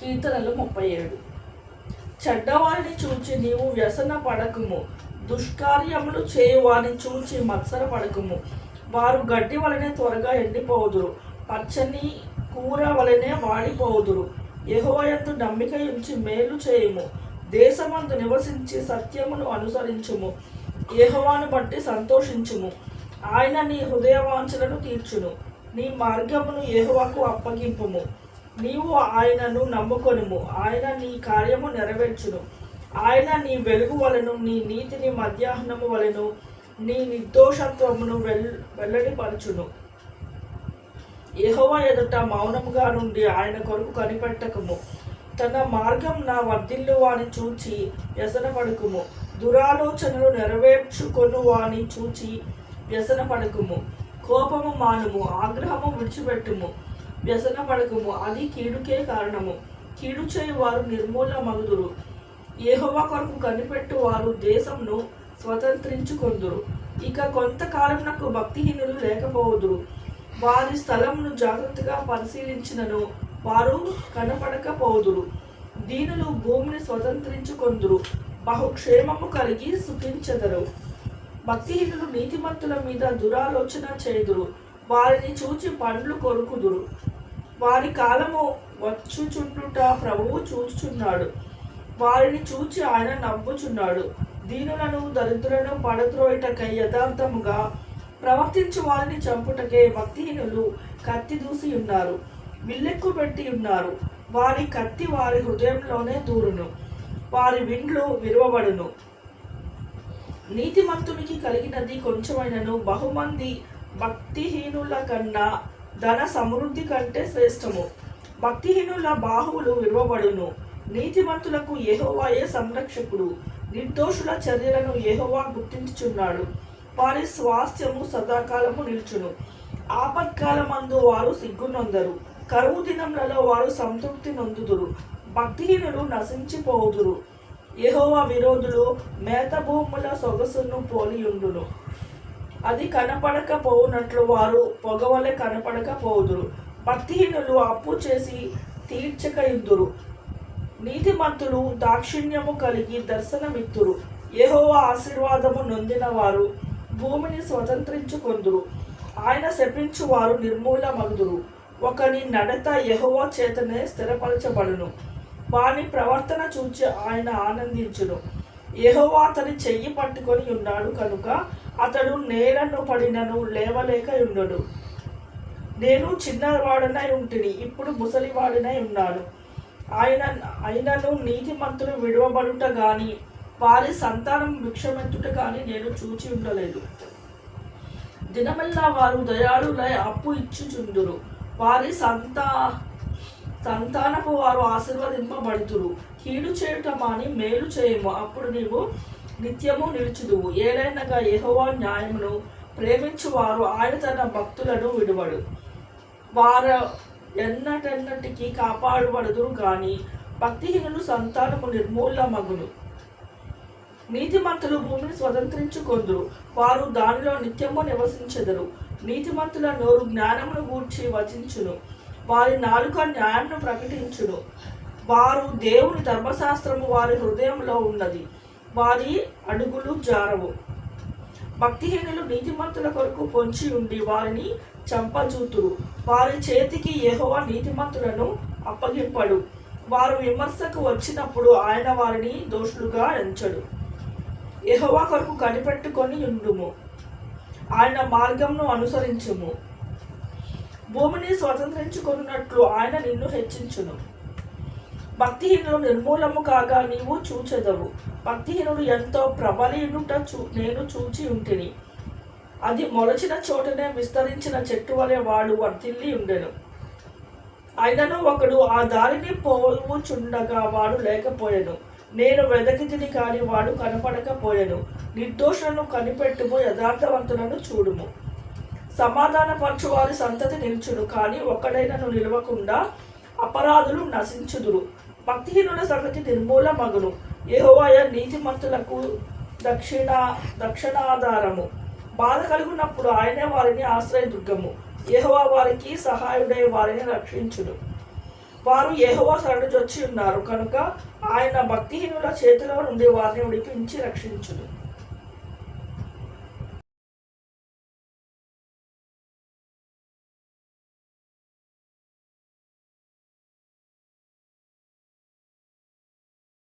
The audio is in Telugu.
కీర్తనలు ముప్పై ఏడు. చెడ్డవారిని చూచి నీవు వ్యసన పడకుము. దుష్కార్యములు చేయువాని చూచి మత్సర పడకుము. వారు గడ్డి వలనే త్వరగా ఎండిపోదురు. పచ్చని కూర వలనే వాడిపోదురు. యెహోవాయందు నమ్మిక ఉంచి మేలు చేయము. దేశమందు నివసించి సత్యమును అనుసరించుము. యెహోవాను బట్టి సంతోషించుము. ఆయన నీ హృదయవాంఛలను తీర్చును. నీ మార్గమును యెహోవాకు అప్పగింపుము. నీవు ఆయనను నమ్ముకొనుము. ఆయన నీ కార్యము నెరవేర్చును. ఆయన నీ వెలుగు వలను నీ నీతిని మధ్యాహ్నము వలెను నీ నిర్దోషత్వమును వెల్ వెల్లడిపరచును. ఎహోవ ఎదుట మౌనముగా నుండి ఆయన కొరకు కనిపెట్టకము. తన మార్గం నా వర్ధిల్లు వాని చూచి వ్యసనపడుకుము. దురాలోచనలు నెరవేర్చుకొను వాని చూచి వ్యసనపడకుము. కోపము మానుము ఆగ్రహము విడిచిపెట్టుము. వ్యసనపడకుము అది కీడుకే కారణము. కీడు చేయువారు వారు నిర్మూల మగుదురు కొరకు కనిపెట్టు వారు దేశంను స్వతంత్రించుకొందురు. ఇక కొంతకాలమునకు భక్తిహీనులు లేకపోదురు వారి స్థలమును జాగ్రత్తగా పరిశీలించినను వారు కనపడకపోదురు దీనులు భూమిని స్వతంత్రించుకొందురు. బహుక్షేమము కలిగి సుఖించెదరు. భక్తిహీనులు నీతిమంతుల మీద దురాలోచన చేదురు వారిని చూచి పండ్లు కొరుకుదురు. వారి కాలము వచ్చుచుండుట ప్రభువు చూచుచున్నాడు. వారిని చూచి ఆయన నవ్వుచున్నాడు. దీనులను దరిద్రులను పడద్రోయటకై యథార్థముగా ప్రవర్తించు వారిని చంపుటకే భక్తిహీనులు కత్తి దూసి ఉన్నారు. విల్లెక్కు పెట్టి ఉన్నారు. వారి కత్తి వారి హృదయంలోనే దూరును. వారి విండ్లు విరవబడును. నీతిమంతునికి కలిగినది కొంచెమైనను బహుమంది భక్తిహీనుల కన్నా ధన సమృద్ధి కంటే శ్రేష్టము. భక్తిహీనుల బాహువులు విరువబడును నీతిమంతులకు ఏహోవాయే సంరక్షకుడు. నిర్దోషుల చర్యలను ఏహోవా గుర్తించుచున్నాడు. వారి స్వాస్థ్యము సదాకాలము నిల్చును. ఆపత్కాలమందు వారు సిగ్గునొందరు. కరువు దినములలో వారు సంతృప్తి నొందుదురు. భక్తిహీనులు నశించిపోదురు. యెహోవా విరోధులు మేత భూముల సొగసును పోలియుండును. అది కనపడకపోవునట్లు వారు పొగవలె కనపడకపోదురు భక్తిహీనులు అప్పు చేసి తీర్చకయుందురు. నీతిమంతులు దాక్షిణ్యము కలిగి దర్శనమిత్తురు. యెహోవా ఆశీర్వాదము నొందిన వారు భూమిని స్వతంత్రించుకొందురు. ఆయన శపించు వారు నిర్మూలమగుదురు. ఒకని నడత యహోవా చేతనే స్థిరపరచబడును. వాని ప్రవర్తన చూచి ఆయన ఆనందించును. యహోవా అతని చెయ్యి పట్టుకొని ఉన్నాడు కనుక అతడు నేలను పడినను లేవలేక ఉండడు నేను చిన్నవాడనై ఉంటిని ఇప్పుడు ముసలివాడినై ఉన్నాను. ఆయన ఆయనను నీతిమంతులు విడవబడుట కానీ వారి సంతానం భిక్షమెత్తుట కానీ నేను చూచి ఉండలేదు. దినమల్లా వారు దయాళులై అప్పు ఇచ్చుచుందురు. వారి సంతా సంతానపు వారు ఆశీర్వదింపబడుతురు. కీడు చేయటం అని మేలు చేయము. అప్పుడు నీవు నిత్యము నిలుచుదువు. ఏలైనగా యహోవా న్యాయమును ప్రేమించు వారు ఆయన తన భక్తులను విడువడు. వారు ఎన్నటెన్నటికి కాపాడబడుదురు గాని భక్తిహీనులు సంతానము నిర్మూలమగును. నీతిమంతులు భూమిని స్వతంత్రించుకొందురు. వారు దానిలో నిత్యము నివసించెదరు. నీతిమంతుల నోరు జ్ఞానమును గూర్చి వచించును. వారి నాలుక న్యాయమును ప్రకటించును. వారు దేవుని ధర్మశాస్త్రము వారి హృదయంలో ఉన్నది. వారి అడుగులు జారవు. భక్తిహీనులు నీతిమంతుల కొరకు పొంచి ఉండి వారిని చంపజూతురు. వారి చేతికి యెహోవా నీతిమంతులను అప్పగింపడు. వారు విమర్శకు వచ్చినప్పుడు ఆయన వారిని దోషులుగా ఎంచడు. ఎహోవా కొరకు కనిపెట్టుకొని ఉండుము. ఆయన మార్గంను అనుసరించుము. భూమిని స్వతంత్రించుకున్నట్లు ఆయన నిన్ను హెచ్చించును. భక్తిహీనులు నిర్మూలము కాగా నీవు చూచెదవు. భక్తిహీనుడు ఎంతో ప్రబలియునుట చూ నేను చూచి ఉంటిని. అది మొలచిన చోటనే విస్తరించిన చెట్టు వలె వాడు వర్తిల్లి ఉండెను. అయినను ఒకడు ఆ దారిని పోవుచుండగా వాడు లేకపోయాను. నేను వెదకితిని కాని వాడు కనపడకపోయాను. నిర్దోషులను కనిపెట్టుము యథార్థవంతులను చూడుము. సమాధానపరచు వారి సంతతి నిల్చును కానీ ఒక్కడైనను నిలవకుండా అపరాధులు నశించుదురు. భక్తిహీనుల సంగతి నిర్మూల మగును యెహోవాయ నీతిమంతులకు దక్షిణ దక్షిణాధారము. బాధ కలుగునప్పుడు ఆయనే వారిని ఆశ్రయదుర్గము యహోవా వారికి సహాయుడై వారిని రక్షించును. వారు ఏహోవా శరణు వచ్చి ఉన్నారు. కనుక ఆయన భక్తిహీనుల చేతిలో నుండి వారిని విడిపించి రక్షించును.